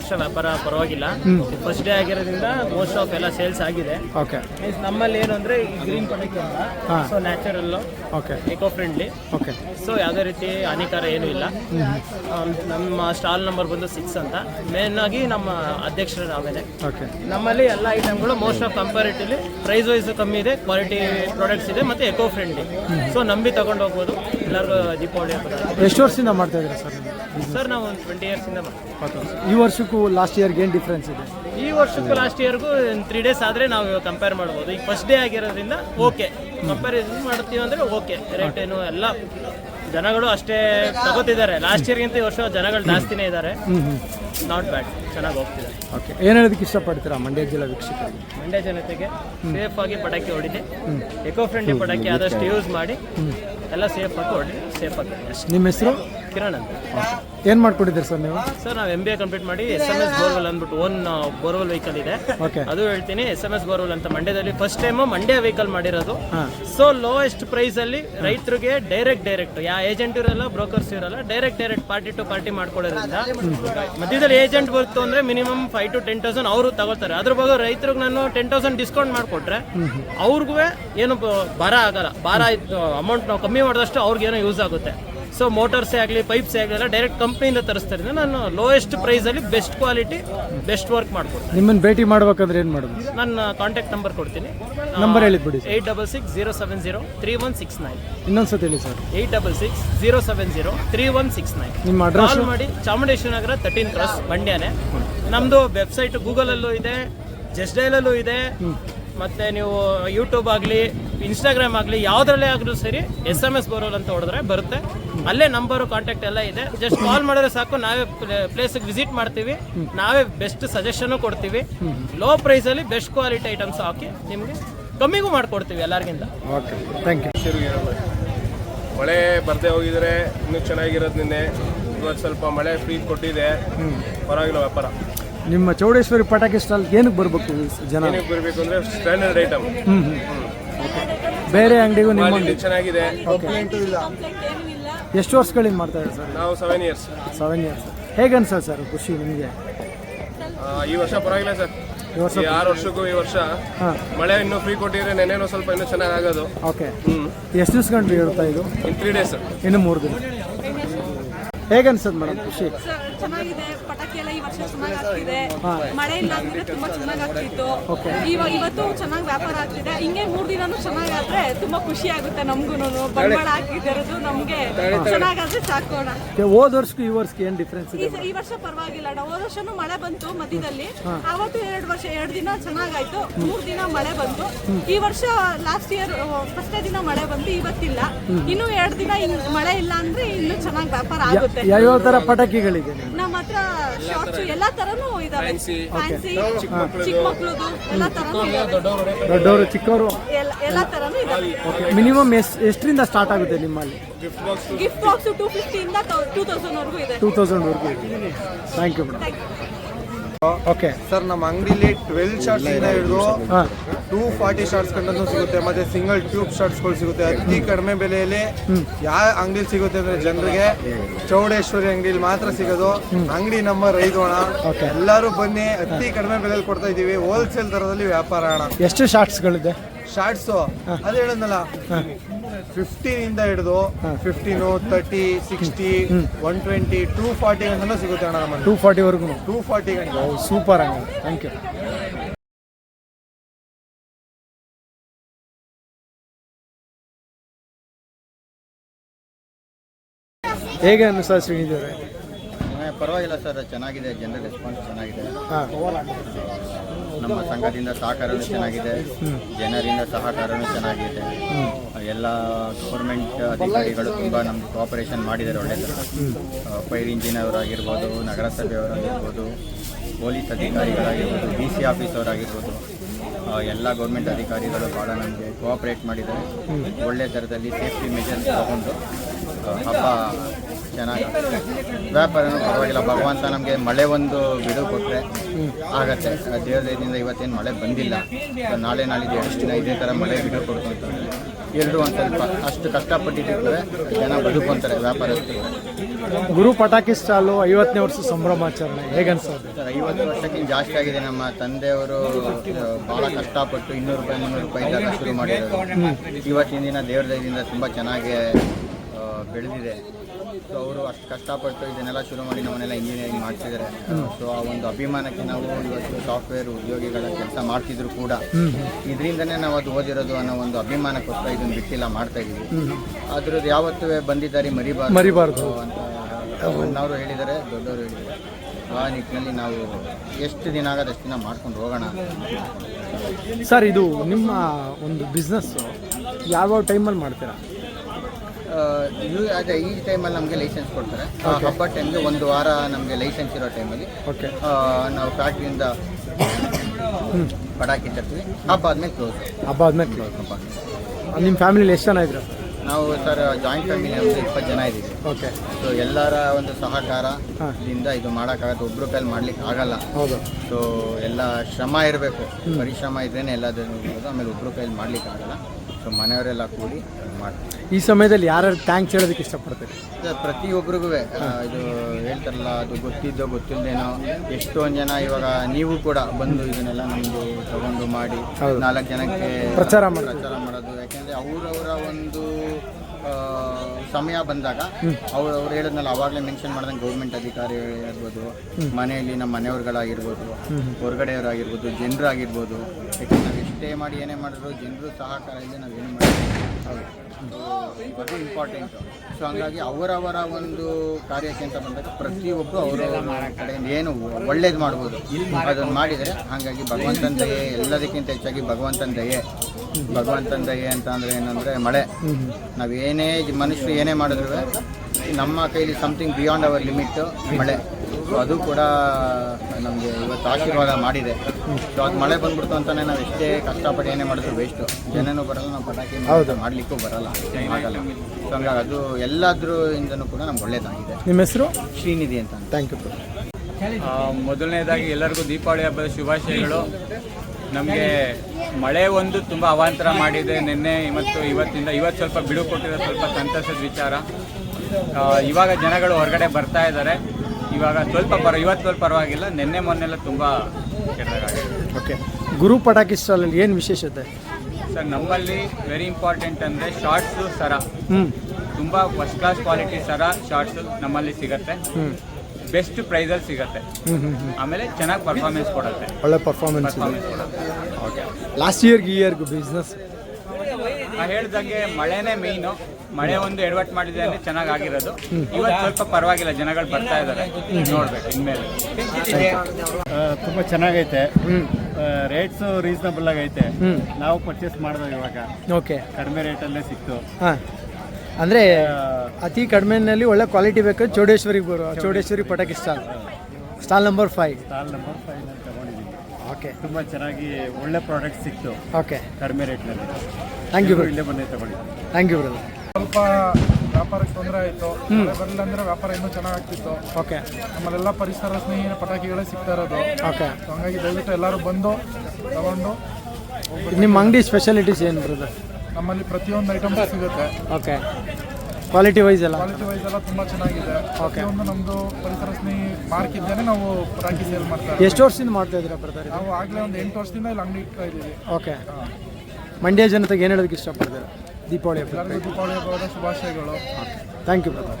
ವರ್ಷ ವ್ಯಾಪಾರ ಪರವಾಗಿಲ್ಲ. ಫಸ್ಟ್ ಡೇ ಆಗಿರೋದ್ರಿಂದ ಮೋಸ್ಟ್ ಆಫ್ ಎಲ್ಲ ಸೇಲ್ಸ್ ಆಗಿದೆ. ಓಕೆ ನಮ್ಮಲ್ಲಿ ಏನು ಅಂದ್ರೆ ಈ ಗ್ರೀನ್ ಪ್ರಾಡಕ್ಟ್ ಅಂತ. So natural okay eco friendly okay so ಯಾವುದೇ ರೀತಿ ಹಾನಿಕಾರ ಏನು ಇಲ್ಲ. ಆಮ್, ನಮ್ಮ ಸ್ಟಾಲ್ ನಂಬರ್ ಬಂದು ಸಿಕ್ಸ್ ಅಂತ. ಮೇನ್ ಆಗಿ ನಮ್ಮ ಅಧ್ಯಕ್ಷರು ನಾವೇನೆ. ಓಕೆ ನಮ್ಮಲ್ಲಿ ಎಲ್ಲ ಐಟಮ್ಗಳು most of comparatively price wise ಕಮ್ಮಿ ಇದೆ ಕ್ವಾಲಿಟಿ ಪ್ರಾಡಕ್ಟ್ಸ್ ಇದೆ ಮತ್ತೆ ಎಕೋ ಫ್ರೆಂಡ್ಲಿ ಸೊ ನಂಬಿ ತಗೊಂಡು ಹೋಗ್ಬೋದು. ಎಲ್ಲರೂ ದೀಪಾವಳಿ ಹಬ್ಬ ಎಷ್ಟು ವರ್ಷದಿಂದ ಮಾಡ್ತಾ ಇದ್ದೀರಾ ಸರ್ ಸರ್ ನಾವು ಒಂದು ಟ್ವೆಂಟಿ ಇಯರ್ಸಿಂದ ವರ್ಷ. ಈ ವರ್ಷಕ್ಕೂ ಲಾಸ್ಟ್ ಇಯರ್ಗೆ ಏನು ಡಿಫ್ರೆನ್ಸ್ ಇದೆ? ಈ ವರ್ಷಕ್ಕೂ ಲಾಸ್ಟ್ ಇಯರ್ಗೂ ತ್ರೀ ಡೇಸ್ ಆದರೆ ನಾವು ಕಂಪೇರ್ ಮಾಡ್ಬೋದು. ಈಗ ಫಸ್ಟ್ ಡೇ ಆಗಿರೋದ್ರಿಂದ ಓಕೆ ಕಂಪ್ಯಾರಿಸನ್ ಮಾಡ್ತೀವಿ ಅಂದರೆ ಓಕೆ ರೇಟ್ ಏನು ಎಲ್ಲ ಜನಗಳು ಅಷ್ಟೇ ತಗೋತಿದ್ದಾರೆ. ಲಾಸ್ಟ್ ಇಯರ್ಗಿಂತ ಈ ವರ್ಷ ಜನಗಳು ಜಾಸ್ತಿನೇ ಇದ್ದಾರೆ. ನಾಟ್ ಬ್ಯಾಡ್ ಚೆನ್ನಾಗಿ ಹೋಗ್ತಿದ್ದಾರೆ. ಓಕೆ ಏನು ಹೇಳೋದಕ್ಕೆ ಇಷ್ಟಪಡ್ತೀರಾ ಮಂಡ್ಯ ಜಿಲ್ಲಾ ವೀಕ್ಷಕರಿಗೆ ಮಂಡ್ಯ ಜನತೆಗೆ ಸೇಫ್ ಆಗಿ ಪಟಾಕಿ ಹೊಡಿದೆ ಎಕೋ ಫ್ರೆಂಡ್ಲಿ ಪಟಾಕಿ ಆದಷ್ಟು ಯೂಸ್ ಮಾಡಿ. ಎಲ್ಲ ಸೇಫ್ ಆಗಿ ಹೊಡಿ ಸೇಫ್ ಆಗಿ. ನಿಮ್ಮ ಹೆಸರು? ಕಿರಣ್ ಅಂತ. ಏನ್ ಮಾಡ್ಕೊಂಡಿದ್ದೀರಿ ಸರ್ ನೀವು? ಸರ್ ನಾವು ಎಂ ಬಿ ಎ ಕಂಪ್ಲೀಟ್ ಮಾಡಿ ಎಸ್ ಎಂ ಎಸ್ ಬೋರ್ವೆಲ್ ಅಂದ್ಬಿಟ್ಟು ಓನ್ ಬೋರ್ವೆಲ್ ವೆಹಿಕಲ್ ಇದೆ. ಓಕೆ ಅದು ಹೇಳ್ತೀನಿ ಎಸ್ ಎಂ ಎಸ್ ಬೋರ್ವೆಲ್ ಅಂತ ಮಂಡ್ಯದಲ್ಲಿ ಫಸ್ಟ್ ಟೈಮು ಮಂಡ್ಯ ವೆಹಿಕಲ್ ಮಾಡಿರೋದು. ಸೊ ಲೋಯೆಸ್ಟ್ ಪ್ರೈಸ್ ಅಲ್ಲಿ ರೈತರಿಗೆ ಡೈರೆಕ್ಟ್ ಡೈರೆಕ್ಟ್ ಯಾ ಏಜೆಂಟ್ ಇರಲ್ಲ ಬ್ರೋಕರ್ಸ್ ಇರಲ್ಲ direct direct party to party ಮಾಡ್ಕೊಳ್ಳೋದ್ರಿಂದ ಮಧ್ಯದಲ್ಲಿ ಏಜೆಂಟ್ ಬರ್ತು ಅಂದ್ರೆ minimum five to ten thousand ಅವರು ತಗೋತಾರೆ ಅದ್ರ ಬಗ್ಗೆ ರೈತರಿಗೆ ನಾನು ಟೆನ್ ತೌಸಂಡ್ ಡಿಸ್ಕೌಂಟ್ ಮಾಡಿಕೊಟ್ರೆ ಅವ್ರಿಗೂ ಏನು ಭಾರ ಆಗಲ್ಲ. ಭಾರ ಅಮೌಂಟ್ ನಾವು ಕಮ್ಮಿ ಮಾಡಿದಷ್ಟು ಅವ್ರಿಗೇನೋ ಯೂಸ್ ಆಗುತ್ತೆ. ಸೊ ಮೋಟರ್ಸೇ ಆಗಲಿ ಪೈಪ್ಸೇ ಆಗಲಿ ಎಲ್ಲ ಡೈರೆಕ್ಟ್ ಕಂಪ್ನಿಯಿಂದ ತರಿಸ್ತಾರೆ ನಾನು ಲೋಯೆಸ್ಟ್ ಪ್ರೈಸಲ್ಲಿ ಬೆಸ್ಟ್ ಕ್ವಾಲಿಟಿ ಬೆಸ್ಟ್ ವರ್ಕ್ ಮಾಡ್ಕೊಡ್ತೀನಿ. ನಿಮ್ಮನ್ನು ಭೇಟಿ ಮಾಡ್ಬೇಕಂದ್ರೆ ಏನು ಮಾಡೋದು? ನನ್ನ ಕಾಂಟ್ಯಾಕ್ಟ್ ನಂಬರ್ ಕೊಡ್ತೀನಿ. Number ಹೇಳಿದ್ಬಿಡಿ eight double six zero seven zero three one six nine ಇನ್ನೊಂದು ಸತಿ ಹೇಳಿ sir. Eight double six zero seven zero three one six nine ನಿಮ್ಮ ಅಡ್ರೆಸ್ ಕಾಲ್ ಮಾಡಿ ಚಾಮುಂಡೇಶ್ವರ ನಗರ ತರ್ಟೀನ್ ಕ್ರಾಸ್ ಮಂಡ್ಯನೇ ನಮ್ಮದು ವೆಬ್ಸೈಟ್ ಗೂಗಲಲ್ಲೂ ಇದೆ ಜಸ್ಟ್ ಡೈಲಲ್ಲೂ ಇದೆ. ಮತ್ತೆ ನೀವು ಯೂಟ್ಯೂಬ್ ಆಗಲಿ ಇನ್ಸ್ಟಾಗ್ರಾಮ್ ಆಗಲಿ ಯಾವುದರಲ್ಲೇ ಆಗಲೂ ಸರಿ ಎಸ್ ಎಂ ಎಸ್ ಬರೋಲ್ ಅಂತ ಹೊಡೆದ್ರೆ ಬರುತ್ತೆ. ಅಲ್ಲೇ ನಂಬರು ಕಾಂಟ್ಯಾಕ್ಟ್ ಎಲ್ಲ ಇದೆ. ಜಸ್ಟ್ ಕಾಲ್ ಮಾಡಿದ್ರೆ ಸಾಕು ನಾವೇ ಪ್ಲೇಸಿಗೆ ವಿಸಿಟ್ ಮಾಡ್ತೀವಿ. ನಾವೇ ಬೆಸ್ಟ್ ಸಜೆಷನ್ ಕೊಡ್ತೀವಿ. ಲೋ ಪ್ರೈಸಲ್ಲಿ ಬೆಸ್ಟ್ ಕ್ವಾಲಿಟಿ ಐಟಮ್ಸ್ ಹಾಕಿ ನಿಮಗೆ ಕಮ್ಮಿಗೂ ಮಾಡ್ಕೊಡ್ತೀವಿ ಎಲ್ಲರಿಗಿಂತ. ಓಕೆ ಥ್ಯಾಂಕ್ ಯು ಮಳೆ ಬರದೇ ಹೋಗಿದ್ರೆ ಇನ್ನೂ ಚೆನ್ನಾಗಿರೋದು ನಿನ್ನೆ. ಇವತ್ತು ಸ್ವಲ್ಪ ಮಳೆ ಫ್ರೀ ಕೊಟ್ಟಿದೆ. ಪರವಾಗಿಲ್ಲ ವ್ಯಾಪಾರ. ನಿಮ್ಮ ಚೌಡೇಶ್ವರಿ ಪಟಾಕಿ ಸ್ಟಾಲ್ ಏನಕ್ಕೆ ಬರಬೇಕು ಜನ? ಏನಕ್ಕೆ ಬರಬೇಕು ಅಂದ್ರೆ ಸ್ಟ್ಯಾಂಡರ್ಡ್ ಐಟಮ್ ಹ್ಞೂ ಹ್ಞೂ ಬೇರೆ ಅಂಗಡಿಗೂ ನಿಮ್ಮ ಚೆನ್ನಾಗಿದೆ. ಎಷ್ಟು ವರ್ಷಗಳಿಂದ ಮಾಡ್ತಾ ಇದ್ದಾರೆ ಸರ್? ನಾವು ಸೆವೆನ್ ಇಯರ್ಸ್ ಸೆವೆನ್ ಇಯರ್ಸ್ ಹೇಗೆ ಅನ್ಸಲ್ಲ ಸರ್ ಖುಷಿ ನಿಮಗೆ? ಈ ವರ್ಷ ಪರವಾಗಿಲ್ಲ ಸರ್. ಈ ವರ್ಷ ಈ ಆರು ವರ್ಷಕ್ಕೂ ಈ ವರ್ಷ ಹಾಂ. ಮಳೆ ಇನ್ನೂ ಫ್ರೀ ಕೊಟ್ಟಿದ್ರೆ ನೆನ್ನೆನೂ ಸ್ವಲ್ಪ ಇನ್ನೂ ಚೆನ್ನಾಗಿ ಆಗೋದು. Okay hmm. ಎಷ್ಟು ದಿವ್ಸ ಗಂಟೆ ಇರುತ್ತಾ ಇದು? ಇನ್ ತ್ರೀ ಡೇಸ್ ಇನ್ನು ಮೂರು ದಿನ. ಹೇಗೆ ಅನ್ಸದ್ ಮೇಡಮ್ ಖುಷಿ? ಸರ್, ಚೆನ್ನಾಗಿದೆ. ಪಟಾಕಿ ಎಲ್ಲ ಈ ವರ್ಷ ಚೆನ್ನಾಗಿ ಆಗ್ತಿದೆ ಮಳೆ ಇಲ್ಲ ಅಂದ್ರೆ ತುಂಬಾ ಚೆನ್ನಾಗಿ ಆಗ್ತಿತ್ತು ಇವಾಗ ಇವತ್ತು ಚೆನ್ನಾಗಿ ವ್ಯಾಪಾರ ಆಗ್ತಿದೆ. ಹಿಂಗೆ ಮೂರ್ ದಿನಾನು ಚೆನ್ನಾಗಿ ಆದ್ರೆ ತುಂಬಾ ಖುಷಿ ಆಗುತ್ತೆ ನಮ್ಗೂನು. ಬಂಡವಾಳ ಹಾಕಿದಿರೋದು ನಮ್ಗೆ ಚೆನ್ನಾಗಾದ್ರೆ ಸಾಕೋಣ ಓಕೆ, ಹೋದ ವರ್ಷಕ್ಕೂ ಈ ವರ್ಷಕ್ಕೆ ಏನು ಡಿಫ್ರೆನ್ಸ್ ಇದೆ ಈ ವರ್ಷ ಪರವಾಗಿಲ್ಲ ಹೋದ ವರ್ಷನೂ ಮಳೆ ಬಂತು ಮಧ್ಯದಲ್ಲಿ. ಅವತ್ತು ಎರಡು ವರ್ಷ ಎರಡು ದಿನ ಚೆನ್ನಾಗಾಯ್ತು. ಮೂರ್ ದಿನ ಮಳೆ ಬಂತು. ಈ ವರ್ಷ ಲಾಸ್ಟ್ ಇಯರ್ ಫಸ್ಟ್ ದಿನ ಮಳೆ ಬಂತು. ಇವತ್ತಿಲ್ಲ. ಇನ್ನು ಎರಡು ದಿನ ಮಳೆ ಇಲ್ಲ ಅಂದ್ರೆ ಇನ್ನು ಚೆನ್ನಾಗಿ ವ್ಯಾಪಾರ ಆಗುತ್ತೆ. ಯಾವ್ಯಾವ ತರ ಪಟಾಕಿಗಳಿದೆ? ನಮ್ಮ ಹತ್ರ ಶಾರ್ಟ್ಸ್ ಎಲ್ಲಾ ತರನು ಇದಾವೆ. ಫ್ಯಾನ್ಸಿ ಚಿಕ್ಕ ಮಕ್ಳದು ಎಲ್ಲಾ ತರನು ಇದಾವೆ. ದೊಡ್ಡವರು ಚಿಕ್ಕವರು? ಎಲ್ಲ ಎಲ್ಲಾ ತರನು ಇದಾವೆ. ಮಿನಿಮಮ್ ಎಷ್ಟು ಎಷ್ಟರಿಂದ ಸ್ಟಾರ್ಟ್ ಆಗುತ್ತೆ ನಿಮ್ಮಲ್ಲಿ? ಗಿಫ್ಟ್ ಬಾಕ್ಸ್ ಟೂ ಫಿಫ್ಟಿಯಿಂದ ಟೂ ತೌಸಂಡ್ ವರೆಗೂ ಇದೆ. Two ತೌಸಂಡ್ವರೆಗೂ thank you madam okay sir ನಮ್ಮ ಅಂಗಡಿಲಿ ಟ್ವೆಲ್ ಶಾರ್ಟ್ಸ್ ಇಂದ ಹಿಡಿದು ಹಾಂ. ಟೂ ಫಾರ್ಟಿ ಶಾರ್ಟ್ಸ್ ಕಂಡು ಸಿಗುತ್ತೆ ಮತ್ತೆ ಸಿಂಗಲ್ ಟ್ಯೂಬ್ ಶಾರ್ಟ್ಸ್ಗಳು ಸಿಗುತ್ತೆ. ಅತಿ ಕಡಿಮೆ ಬೆಲೆಯಲ್ಲಿ ಯಾವ ಅಂಗಡಿಲಿ ಸಿಗುತ್ತೆ ಅಂದ್ರೆ ಜನರಿಗೆ ಚೌಡೇಶ್ವರಿ ಅಂಗಡಿಲಿ ಮಾತ್ರ ಸಿಗೋದು. ಅಂಗಡಿ ನಂಬರ್ ಐದು ಅಣ್ಣ. Okay. ಎಲ್ಲರೂ ಬನ್ನಿ ಅತಿ ಕಡಿಮೆ ಬೆಲೆಯಲ್ಲಿ ಕೊಡ್ತಾ ಇದೀವಿ ಹೋಲ್ಸೇಲ್ ದರದಲ್ಲಿ ವ್ಯಾಪಾರ ಅಣ್ಣ. ಎಷ್ಟು ಶಾರ್ಟ್ಸ್ಗಳಿದೆ? ಶಾರ್ಟ್ಸು ಅದು ಹೇಳೋದಲ್ಲ ಫಿಫ್ಟೀನ್ ಇಂದ ಹಿಡಿದು fifteen thirty sixty one twenty two forty ಗಂಟನೂ ಸಿಗುತ್ತೆ ಅಣ್ಣ ನಮ್ಮಲ್ಲಿ. ಟೂ ಫಾರ್ಟಿವರೆಗೂ ಟೂ ಫಾರ್ಟಿ ಗಂಟೆ. ಸೂಪರ್ ಅಣ್ಣ. ಥ್ಯಾಂಕ್ ಯು ಹೇಗೆ ಅನಿಸ್ತಾ ಶ್ರೀನಿಧಿ ಪರವಾಗಿಲ್ಲ ಸರ್ ಚೆನ್ನಾಗಿದೆ ಜನರ ರೆಸ್ಪಾನ್ಸ್ ಚೆನ್ನಾಗಿದೆ. ನಮ್ಮ ಸಂಘದಿಂದ ಸಹಕಾರನೂ ಚೆನ್ನಾಗಿದೆ ಜನರಿಂದ ಸಹಕಾರನೂ ಚೆನ್ನಾಗಿದೆ. ಎಲ್ಲ ಗೌರ್ಮೆಂಟ್ ಅಧಿಕಾರಿಗಳು ತುಂಬ ನಮ್ಗೆ ಕೋಆಪರೇಷನ್ ಮಾಡಿದ್ದಾರೆ ಒಳ್ಳೆ ಫೈರ್ ಇಂಜಿನಿಯರ್ ಆಗಿರ್ಬೋದು ನಗರಸಭೆಯವರಾಗಿರ್ಬೋದು ಪೊಲೀಸ್ ಅಧಿಕಾರಿಗಳಾಗಿರ್ಬೋದು ಡಿ ಸಿ ಆಫೀಸ್ ಅವರಾಗಿರ್ಬೋದು ಎಲ್ಲ ಗೌರ್ಮೆಂಟ್ ಅಧಿಕಾರಿಗಳು ಭಾಳ ನಮಗೆ ಕೋಆಪರೇಟ್ ಮಾಡಿದ್ದಾರೆ. ಒಳ್ಳೆ ದರದಲ್ಲಿ ಸೇಫ್ಟಿ ಮೆಜರ್ಸ್ ತಗೊಂಡು ಹಬ್ಬ ಚೆನ್ನಾಗಿ ವ್ಯಾಪಾರನೂ ಪರವಾಗಿಲ್ಲ. ಭಗವಂತ ನಮಗೆ ಮಳೆ ಒಂದು ಬಿಡು ಕೊಟ್ಟರೆ ಆಗತ್ತೆ. ದೇವದಿಂದ ಇವತ್ತೇನು ಮಳೆ ಬಂದಿಲ್ಲ. ನಾಳೆ ನಾಳಿದ್ದು ಎಷ್ಟು ದಿನ ಇದೇ ಥರ ಮಳೆ ಬಿಡು ಕೊಡ್ತು ಅಂತಂದರೆ ಎಲ್ಲರೂ ಒಂದು ಸ್ವಲ್ಪ ಅಷ್ಟು ಕಷ್ಟಪಟ್ಟಿದ್ದರೆ ಜನ ಬದುಕೊಂತಾರೆ ವ್ಯಾಪಾರಸ್ಥರು. ಗುರು ಪಟಾಕಿ ಸ್ಟಾಲು ಐವತ್ತನೇ ವರ್ಷ ಸಂಭ್ರಮಾಚರಣೆ. ಹೇಗನ್ಸುತ್ತೆ? ಸರ್ ಐವತ್ತು ವರ್ಷಕ್ಕಿಂತ ಜಾಸ್ತಿ ಆಗಿದೆ. ನಮ್ಮ ತಂದೆಯವರು ಭಾಳ ಕಷ್ಟಪಟ್ಟು ಇನ್ನೂರು ರೂಪಾಯಿ ಮುನ್ನೂರು ರೂಪಾಯಿ ಶುರು ಮಾಡಿರೋದು. ಇವತ್ತಿನ ದಿನ ದೇವ್ರ ದಯದಿಂದ ತುಂಬ ಚೆನ್ನಾಗಿ ಬೆಳೆದಿದೆ ಸೊ ಅವರು ಅಷ್ಟು ಕಷ್ಟಪಟ್ಟು ಇದನ್ನೆಲ್ಲ ಶುರು ಮಾಡಿ ನಮ್ಮನ್ನೆಲ್ಲ ಇಂಜಿನಿಯರಿಂಗ್ ಮಾಡ್ತಿದ್ದಾರೆ ಸೊ ಆ ಒಂದು ಅಭಿಮಾನಕ್ಕೆ ನಾವು ಇವತ್ತು ಸಾಫ್ಟ್ವೇರ್ ಉದ್ಯೋಗಿಗಳ ಕೆಲಸ ಮಾಡ್ತಿದ್ರು ಕೂಡ. ಇದರಿಂದನೇ ನಾವು ಅದು ಓದಿರೋದು ಅನ್ನೋ ಒಂದು ಅಭಿಮಾನಕ್ಕೋಸ್ಕರ ಇದನ್ನು ಬಿಟ್ಟಿಲ್ಲ ಮಾಡ್ತಾ ಇದೀವಿ. ಅದ್ರದ್ದು ಯಾವತ್ತೂ ಬಂದಿದ್ದಾರೆ ಮರಿಬಾರ್ದು ಮರಿಬಾರ್ದು. ಅಂತ ಅವರು ಹೇಳಿದ್ದಾರೆ ದೊಡ್ಡವರು ಹೇಳಿದ್ದಾರೆ. ಆ ನಿಟ್ಟಿನಲ್ಲಿ ನಾವು ಎಷ್ಟು ದಿನ ಆಗೋದು ಅಷ್ಟು ದಿನ ಮಾಡ್ಕೊಂಡು ಹೋಗೋಣ ಸರ್ ಇದು ನಿಮ್ಮ ಒಂದು ಬಿಸ್ನೆಸ್ಸು ಯಾವ್ಯಾವ ಟೈಮಲ್ಲಿ ಮಾಡ್ತೀರಾ? ಇವು ಅದೇ ಈ ಟೈಮಲ್ಲಿ ನಮಗೆ ಲೈಸೆನ್ಸ್ ಕೊಡ್ತಾರೆ. ಆ ಹಬ್ಬ ಟೈಮ್ಗೆ ಒಂದು ವಾರ ನಮಗೆ ಲೈಸೆನ್ಸ್ ಇರೋ ಟೈಮಲ್ಲಿ ಓಕೆ ನಾವು ಫ್ಯಾಕ್ಟ್ರಿಯಿಂದ ಪಟಾಕಿ ತರ್ತೀವಿ. ಹಬ್ಬ ಆದ್ಮೇಲೆ ಕ್ಲೋಸ್ ಹಬ್ಬ ಆದ್ಮೇಲೆ ಹಬ್ಬ ನಿಮ್ಮ ಫ್ಯಾಮಿಲಿಲಿ ಎಷ್ಟು ಜನ ಇದ್ರು? ನಾವು ಸರ್ ಜಾಯಿಂಟ್ ಫ್ಯಾಮಿಲಿ ಒಂದು ಇಪ್ಪತ್ತು ಜನ ಇದ್ದೀವಿ. ಓಕೆ ಸೊ ಎಲ್ಲರ ಒಂದು ಸಹಕಾರದಿಂದ ಇದು ಮಾಡೋಕ್ಕಾಗತ್ತೆ. ಒಬ್ರು ಕೈಲಿ ಮಾಡ್ಲಿಕ್ಕೆ ಆಗಲ್ಲ. ಹೌದು. ಸೊ ಎಲ್ಲ ಶ್ರಮ ಇರಬೇಕು. ಪರಿಶ್ರಮ ಇದ್ರೇ ಎಲ್ಲದನ್ನು ಆಮೇಲೆ ಒಬ್ರು ಕೈಲಿ ಮಾಡ್ಲಿಕ್ಕೆ ಆಗಲ್ಲ. ಸೊ ಮನೆಯವರೆಲ್ಲ ಕೂಡಿ ಮಾಡ್ತೀವಿ. ಈ ಸಮಯದಲ್ಲಿ ಯಾರು ಥ್ಯಾಂಕ್ಸ್ ಹೇಳೋದಕ್ಕೆ ಇಷ್ಟಪಡ್ತೀರಿ? ಪ್ರತಿಯೊಬ್ಬರಿಗೂ ಇದು ಹೇಳ್ತಾರಲ್ಲ ಅದು ಗೊತ್ತಿದ್ದೋ ಗೊತ್ತಿಲ್ಲದೇನೋ ಎಷ್ಟೊಂದು ಜನ ಇವಾಗ ನೀವು ಕೂಡ ಬಂದು ಇದನ್ನೆಲ್ಲ ನಮ್ದು ತಗೊಂಡು ಮಾಡಿ ನಾಲ್ಕು ಜನಕ್ಕೆ ಪ್ರಚಾರ ಮಾಡೋದು. ಪ್ರಚಾರ ಮಾಡೋದು. ಯಾಕೆಂದರೆ ಅವರವರ ಒಂದು ಸಮಯ ಬಂದಾಗ ಅವ್ರು ಅವ್ರು ಹೇಳಿದ್ನಲ್ಲ ಅವಾಗಲೇ ಮೆನ್ಷನ್ ಮಾಡಿದಂಗೆ ಗೌರ್ಮೆಂಟ್ ಅಧಿಕಾರಿ ಇರ್ಬೋದು ಮನೆಯಲ್ಲಿ ನಮ್ಮ ಮನೆಯವ್ರುಗಳಾಗಿರ್ಬೋದು ಹೊರಗಡೆಯವರಾಗಿರ್ಬೋದು ಜನರಾಗಿರ್ಬೋದು ಯಾಕಂದ್ರೆ ಎಷ್ಟೇ ಮಾಡಿ ಏನೇ ಮಾಡಿದ್ರು ಜನರು ಸಹಕಾರ ಇಲ್ಲದೆ ನಾವು ಏನು ಮಾಡ್ತೀವಿ ಅದು ಇಂಪಾರ್ಟೆಂಟ್ ಸೊ ಹಂಗಾಗಿ ಅವರವರ ಒಂದು ಕಾರ್ಯಕ್ಕೆ ಅಂತ ಬಂದಾಗ ಪ್ರತಿಯೊಬ್ಬರು ಅವರ ಕಡೆಯಿಂದ ಏನು ಒಳ್ಳೇದು ಮಾಡ್ಬೋದು. ಅದನ್ನು ಮಾಡಿದರೆ ಹಾಗಾಗಿ ಭಗವಂತನ ದಯೆ ಎಲ್ಲದಕ್ಕಿಂತ ಹೆಚ್ಚಾಗಿ ಭಗವಂತನ ದಯೆ. ಭಗವಂತನ ದಯೆ ಅಂತ ಅಂದರೆ ಏನಂದರೆ ಮಳೆ. ನಾವೇನೇ ಮನುಷ್ಯರು ಏನೇ ಮಾಡಿದ್ರು ನಮ್ಮ ಕೈಲಿ ಸಮಥಿಂಗ್ ಬಿಯಾಂಡ್ ಅವರ್ ಲಿಮಿಟ್ ಮಳೆ. ಸೊ ಅದು ಕೂಡ ನಮಗೆ ಇವತ್ತು ಆಶೀರ್ವಾದ ಮಾಡಿದೆ. ಸೊ ಅದು ಮಳೆ ಬಂದ್ಬಿಡ್ತು ಅಂತಾನೆ ನಾವು ಎಷ್ಟೇ ಕಷ್ಟಪಟ್ಟು ಏನೇ ಮಾಡಿದ್ರು ವೇಸ್ಟು ಜನನೂ ಬರಲ್ಲ ನಾವು ಪಟಾಕಿ ಹೌದು. ಮಾಡಲಿಕ್ಕೂ ಬರಲ್ಲ. ಆಗಲ್ಲ ಸೊ ಹಂಗಾಗಿ ಅದು ಎಲ್ಲಾದ್ರೂ ಇಂದನೂ ಕೂಡ ನಮ್ಗೆ ಒಳ್ಳೇದಾಗಿದೆ. ನಿಮ್ಮ ಹೆಸರು? ಶ್ರೀನಿಧಿ ಅಂತ ಥ್ಯಾಂಕ್ ಯು ಮೊದಲನೇದಾಗಿ ಎಲ್ಲರಿಗೂ ದೀಪಾವಳಿ ಹಬ್ಬದ ಶುಭಾಶಯಗಳು. ನಮಗೆ ಮಳೆ ಒಂದು ತುಂಬ ಅವಾಂತರ ಮಾಡಿದೆ. ನಿನ್ನೆ ಇವತ್ತು ಇವತ್ತಿಂದ ಇವತ್ತು ಸ್ವಲ್ಪ ಬಿಡು ಕೊಟ್ಟಿರೋ ಸ್ವಲ್ಪ ಸಂತಸದ ವಿಚಾರ. ಇವಾಗ ಜನಗಳು ಹೊರಗಡೆ ಬರ್ತಾ ಇದ್ದಾರೆ. ಇವಾಗ ಸ್ವಲ್ಪ ಪರ ಇವತ್ತು ಸ್ವಲ್ಪ ಪರವಾಗಿಲ್ಲ. ನಿನ್ನೆ ಮೊನ್ನೆಲ್ಲ ತುಂಬ ಕೆಟ್ಟದಾಗಿದೆ ಓಕೆ. ಗುರು ಪಟಾಕಿ ಸ್ಟಾಲಲ್ಲಿ ಏನು ವಿಶೇಷತೆ? ಸರ್ ನಮ್ಮಲ್ಲಿ ವೆರಿ ಇಂಪಾರ್ಟೆಂಟ್ ಅಂದರೆ ಶಾರ್ಟ್ಸು ಸರ. ಹ್ಞೂ ತುಂಬ ಫಸ್ಟ್ ಕ್ಲಾಸ್ ಕ್ವಾಲಿಟಿ ಸರ ಶಾರ್ಟ್ಸು ನಮ್ಮಲ್ಲಿ ಸಿಗುತ್ತೆ. ಹ್ಞೂ ಬೆಸ್ಟ್ ಪ್ರೈಸಲ್ಲಿ ಸಿಗುತ್ತೆ. ಹ್ಞೂ ಹ್ಞೂ ಹ್ಞೂ ಆಮೇಲೆ ಚೆನ್ನಾಗಿ ಪರ್ಫಾರ್ಮೆನ್ಸ್ ಕೊಡುತ್ತೆ. ಒಳ್ಳೆ ಪರ್ಫಾರ್ಮೆನ್ಸ್ ಇದೆ. ಪರ್ಫಾರ್ಮೆನ್ಸ್ ಕೊಡುತ್ತೆ. ಓಕೆ ಲಾಸ್ಟ್ ಇಯರ್ಗೆ ಈ ಇಯರ್ಗೂ ಬಿಸ್ನೆಸ್ ಹೇಳ್ದಂಗೆ ಮಳೆನೇ ಮೇಯ್ನು ಮಳೆ ಒಂದು ಎಡವಟ್ ಮಾಡಿದೆ ಅಂದ್ರೆ ಚೆನ್ನಾಗಿ ಆಗಿರೋದು. ಇವತ್ತು ಸ್ವಲ್ಪ ಪರವಾಗಿಲ್ಲ ಜನಗಳು ಬರ್ತಾ ಇದ್ದಾರೆ ನೋಡ್ಬೇಕು ಇನ್ಮೇಲೆ. ತುಂಬ ಚೆನ್ನಾಗೈತೆ. ರೇಟ್ಸ್ ರೇಟ್ಸು ರೀಸನಬಲ್ ಆಗೈತೆ. ಹ್ಞೂ ನಾವು ಪರ್ಚೇಸ್ ಮಾಡಿದ್ವಿ ಇವಾಗ. ಓಕೆ. ಕಡಿಮೆ ರೇಟಲ್ಲೇ ಸಿಕ್ತು. ಅಂದ್ರೆ ಅಂದರೆ ಅತಿ ಕಡಿಮೆನಲ್ಲಿ ಒಳ್ಳೆ ಕ್ವಾಲಿಟಿ ಬೇಕು ಚೌಡೇಶ್ವರಿಗೆ ಬರೋ ಚೌಡೇಶ್ವರಿ ಪಟಾಕಿ stall stall number five stall number five okay ತುಂಬ ಚೆನ್ನಾಗಿ ಒಳ್ಳೆ ಪ್ರಾಡಕ್ಟ್ ಸಿಕ್ತು. ಓಕೆ ಕಡಿಮೆ ರೇಟ್ನಲ್ಲಿ ಥ್ಯಾಂಕ್ ಯು ಇಲ್ಲೇ ಬಂದೇ ತಗೊಳ್ಳಿ. ಥ್ಯಾಂಕ್ ಯು ಬ್ರದರ್ ಸ್ವಲ್ಪ ವ್ಯಾಪಾರಕ್ಕೆ ತೊಂದರೆ ಆಯಿತು. ಮಳೆ ಬರಲಿಲ್ಲ ಅಂದ್ರೆ ವ್ಯಾಪಾರ ಇನ್ನೂ ಚೆನ್ನಾಗಿ ಆಗ್ತಿತ್ತು ಓಕೆ ನಮ್ಮಲ್ಲೆಲ್ಲ ಪರಿಸರ ಸ್ನೇಹಿ ಪಟಾಕಿಗಳೇ ಸಿಗ್ತಾ ಇರೋದು. ಓಕೆ ಸೊ ಹಂಗಾಗಿ ದಯವಿಟ್ಟು ಎಲ್ಲರೂ ಬಂದು ತಗೊಂಡು ನಿಮ್ಮ ಅಂಗಡಿ ಸ್ಪೆಷಾಲಿಟೀಸ್ ಏನು ಬ್ರದರ್ ನಮ್ಮಲ್ಲಿ ಪ್ರತಿಯೊಂದು ಐಟಮ್ ಸಿಗುತ್ತೆ. ಓಕೆ ಕ್ವಾಲಿಟಿ ವೈಸ್ ಎಲ್ಲ? ಕ್ವಾಲಿಟಿ ವೈಸ್ ಎಲ್ಲ ತುಂಬ ಚೆನ್ನಾಗಿದೆ. ಓಕೆ ಒಂದು ನಮ್ಮದು ಪರಿಸರ ಸ್ನೇಹಿ ಮಾರ್ಕ್ ಇದ್ದೇನೆ ನಾವು ಪಟಾಕಿ ಸೇಲ್ ಮಾಡ್ತಾ ಇರೋದು. ಎಷ್ಟು ವರ್ಷದಿಂದ ಮಾಡ್ತಾ ಇದ್ದೀರಾ ಬ್ರದರ್ ನಾವು ಆಗಲೇ ಒಂದು ಎಂಟು ವರ್ಷದಿಂದ ಇಲ್ಲಿ ಅಂಗಡಿ ಇಡ್ತಾ ಇದ್ದೀವಿ. ಓಕೆ ಮಂಡ್ಯ ಜನತೆಗೆ ಏನು ಹೇಳೋದಕ್ಕೆ ಇಷ್ಟಪಡ್ತೀರಾ? ದೀಪಾವಳಿ ಹಬ್ಬ ಎಲ್ಲರಿಗೂ ದೀಪಾವಳಿ ಹಬ್ಬದ ಶುಭಾಶಯಗಳು. Thank you brother